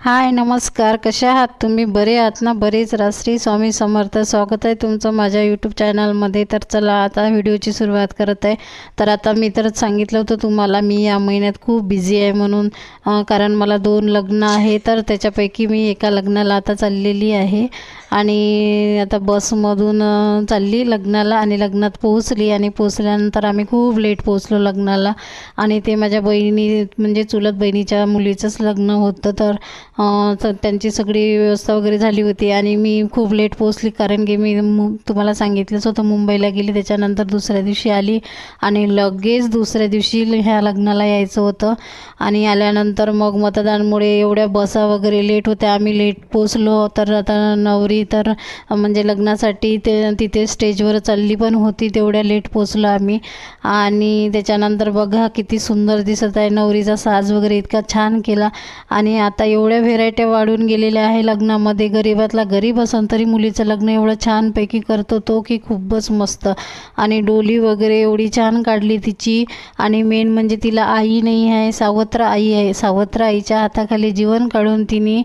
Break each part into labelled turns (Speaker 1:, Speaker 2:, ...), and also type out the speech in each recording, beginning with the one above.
Speaker 1: हाय नमस्कार. कसे आहात तुम्ही? बरे आहात ना? बरेच राश्री स्वामी समर्थ. स्वागत आहे तुमचं माझ्या यूट्यूब चॅनलमध्ये तर चला आता व्हिडिओची सुरुवात करत आहे. तर आता मी तर सांगितलं होतं तुम्हाला मी या महिन्यात खूप बिझी आहे म्हणून कारण मला दोन लग्न आहे. तर त्याच्यापैकी मी एका लग्नाला आता चाललेली आहे. आणि आता बसमधून चालली लग्नाला आणि लग्नात पोहोचली. आणि पोहोचल्यानंतर आम्ही खूप लेट पोहोचलो लग्नाला. आणि ते माझ्या बहिणी म्हणजे चुलत बहिणीच्या मुलीचंच लग्न होतं. तर तर त्यांची सगळी व्यवस्था वगैरे झाली होती आणि मी खूप लेट पोचली कारण की मी मु तुम्हाला सांगितलंच होतं मुंबईला गेली त्याच्यानंतर दुसऱ्या दिवशी आली आणि लगेच दुसऱ्या दिवशी ह्या लग्नाला यायचं होतं आणि आल्यानंतर मग मतदानमुळे एवढ्या बसा वगैरे लेट होत्या. आम्ही लेट पोचलो तर आता नवरी तर म्हणजे लग्नासाठी ते तिथे स्टेजवर चालली पण होती तेवढ्या लेट पोचलो आम्ही. आणि त्याच्यानंतर बघा किती सुंदर दिसत आहे नवरीचा साज वगैरे इतका छान केला. आणि आता एवढ्या व्हेरायट्या वाढून गेलेल्या आहे लग्नामध्ये. गरीबातला गरीब असन तरी मुलीचं लग्न एवढं छानपैकी करतो तो की खूपच मस्त. आणि डोली वगैरे एवढी छान काढली तिची. आणि मेन म्हणजे तिला आई नाही आहे सावत्र आई आहे. सावत्र आईच्या हाताखाली जीवन काढून तिने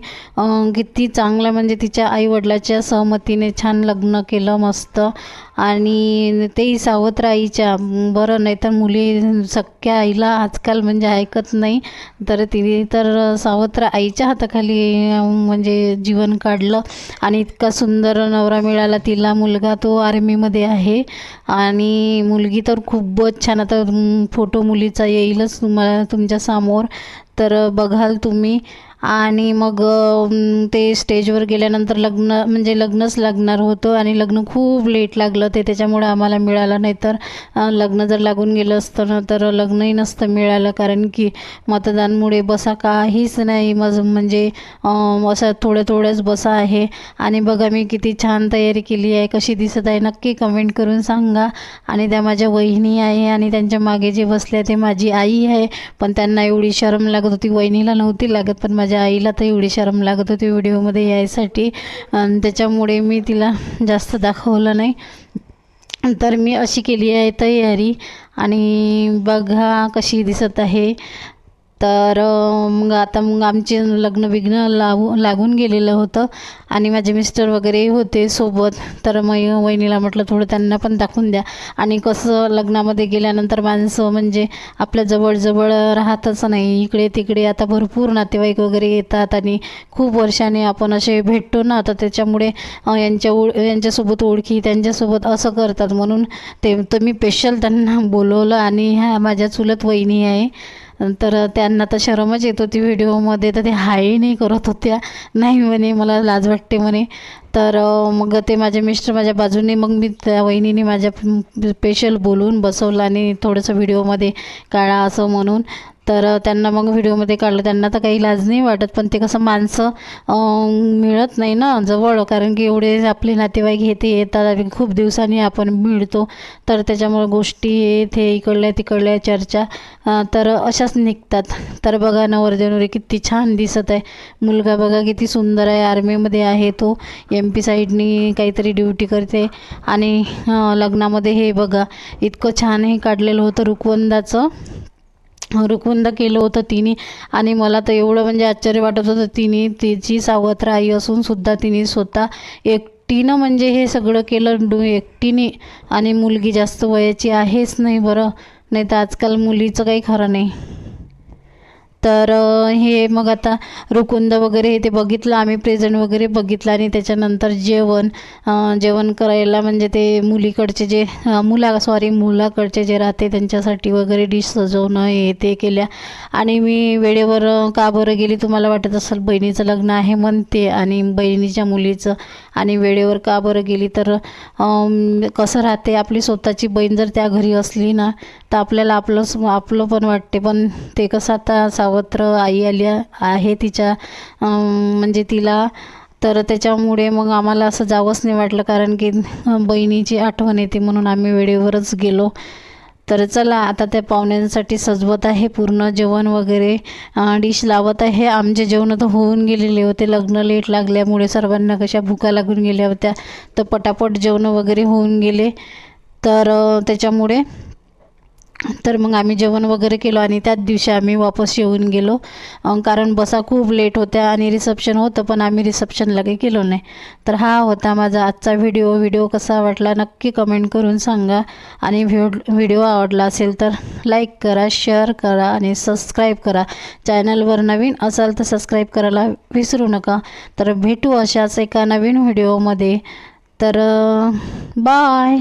Speaker 1: किती चांगलं म्हणजे तिच्या आईवडिलाच्या सहमतीने छान लग्न केलं मस्त. आणि तेही सावत्र आईच्या. बरं नाही तर मुली सख्या आईला आजकाल म्हणजे ऐकत नाही. तर तिने तर सावत्र आईच्या हाताखाली म्हणजे जीवन काढलं आणि इतका सुंदर नवरा मिळाला. तिला मुलगा तो आर्मीमध्ये आहे आणि मुलगी तर खूपच छान. आता फोटो मुलीचा येईलच तुम्हाला तुमच्यासमोर. तर बघाल तुम्ही. आणि मग ते स्टेजवर गेल्यानंतर लग्न म्हणजे लग्नच लागणार होतं आणि लग्न खूप लेट लागलं ते त्याच्यामुळे आम्हाला मिळालं नाही. तर लग्न जर लागून गेलं असतं ना तर लग्नही नसतं मिळालं. कारण की मतदानमुळे बसा काहीच नाही. मज म्हणजे असं थोड्या थोड्याच बसा आहे. आणि बघा मी किती छान तयारी केली आहे. कशी दिसत आहे नक्की कमेंट करून सांगा. आणि त्या माझ्या वहिनी आहे आणि त्यांच्या मागे जे बसले ते माझी आई आहे. पण त्यांना एवढी शरम लागत होती वहिनीला नव्हती लागत पण माझ्या आईला तर एवढी शरम लागत होती व्हिडिओमध्ये यायसाठी. आणि त्याच्यामुळे मी तिला जास्त दाखवलं नाही. तर मी अशी केली आहे तयारी. आणि बघा कशी दिसत आहे. तर मग आता मग आमचे लग्न विघ्न लावू लागून गेलेलं होतं. आणि माझे मिस्टर वगैरे होते सोबत. तर मग वहिनीला म्हटलं थोडं त्यांना पण दाखवून द्या. आणि कसं लग्नामध्ये गेल्यानंतर माणसं म्हणजे आपल्या जवळजवळ राहतच नाही. इकडे तिकडे आता भरपूर नातेवाईक वगैरे येतात. आणि खूप वर्षाने आपण असे भेटतो ना तर त्याच्यामुळे यांच्या ओळ यांच्यासोबत ओळखी त्यांच्यासोबत असं करतात. म्हणून ते तर मी स्पेशल त्यांना बोलवलं. आणि ह्या माझ्या चुलत वहिनी आहे. तर त्यांना तर शरमच येत होती व्हिडिओमध्ये तर ते हाय नाही करत होत्या. नाही म्हणे मला लाज वाटते म्हणे. तर मग ते माझे मिस्टर माझ्या बाजूने मग मी त्या वहिनीने माझ्या स्पेशल बोलून बसवलं आणि थोडंसं व्हिडिओमध्ये काढा असं म्हणून. तर त्यांना मग व्हिडिओमध्ये काढलं. त्यांना तर काही लाज नाही वाटत पण ते कसं माणसं मिळत नाही ना जवळ. कारण की एवढे आपले नातेवाईक हे ते येतात आणि खूप दिवसांनी आपण मिळतो. तर त्याच्यामुळे गोष्टी हे ते इकडल्या तिकडल्या चर्चा तर अशाच निघतात. तर बघा नवरदेवरी किती छान दिसत आहे. मुलगा बघा किती सुंदर आहे. आर्मीमध्ये आहे तो. एम एम पी साईडनी काहीतरी ड्युटी करते. आणि लग्नामध्ये हे बघा इतकं छान हे काढलेलं होतं रुकवंदाचं. रुकवंद केलं होतं तिने. आणि मला तर एवढं म्हणजे आश्चर्य वाटत होतं तिने तिची सावत्र आई असून सुद्धा तिने स्वतः एकटीनं म्हणजे हे सगळं केलं. डू एकटीने आणि मुलगी जास्त वयाची आहेच नाही बरं. नाही तर आजकाल मुलीचं काही खरं नाही. तर हे मग आता रुकुंद वगैरे हे ते बघितलं आम्ही प्रेझेंट वगैरे बघितलं आणि त्याच्यानंतर जेवण जेवण करायला म्हणजे ते मुलीकडचे जे मुला सॉरी मुलाकडचे जे राहते त्यांच्यासाठी वगैरे डिश सजवणं हे ते केल्या. आणि मी वेळेवर का बरं गेली तुम्हाला वाटत असेल बहिणीचं लग्न आहे म्हणते आणि बहिणीच्या मुलीचं आणि वेळेवर का बरं गेली तर कसं राहते आपली स्वतःची बहीण जर त्या घरी असली ना तर आपल्याला आपलंच आपलं पण वाटते पण ते कसं आता सर्वत्र आई आली आहे तिच्या म्हणजे तिला. तर त्याच्यामुळे मग आम्हाला असं जावंच नाही वाटलं कारण की बहिणीची आठवण येते म्हणून आम्ही वेळेवरच गेलो. तर चला आता त्या पाहुण्यांसाठी सजवत आहे पूर्ण जेवण वगैरे. डिश लावत आहे. आमचे जेवण तर होऊन गेलेले होते. लग्न लेट लागल्यामुळे सर्वांना कशा भुका लागून गेल्या होत्या तर पटापट जेवण वगैरे होऊन गेले. तर त्याच्यामुळे तर मग आम्ही जेवण वगैरे केलं आणि त्याच दिवशी आम्ही वापस येऊन गेलो. कारण बसा खूप लेट होत्या आणि रिसेप्शन होतं पण आम्ही रिसेप्शनला काही गेलो नाही. तर हा होता माझा आजचा व्हिडिओ व्हिडिओ कसा वाटला नक्की कमेंट करून सांगा. आणि व्हिड व्हिडिओ आवडला असेल तर लाईक करा शेअर करा आणि सबस्क्राईब करा. चॅनलवर नवीन असाल तर सबस्क्राईब करायला विसरू नका. तर भेटू अशाच एका नवीन व्हिडिओमध्ये तर बाय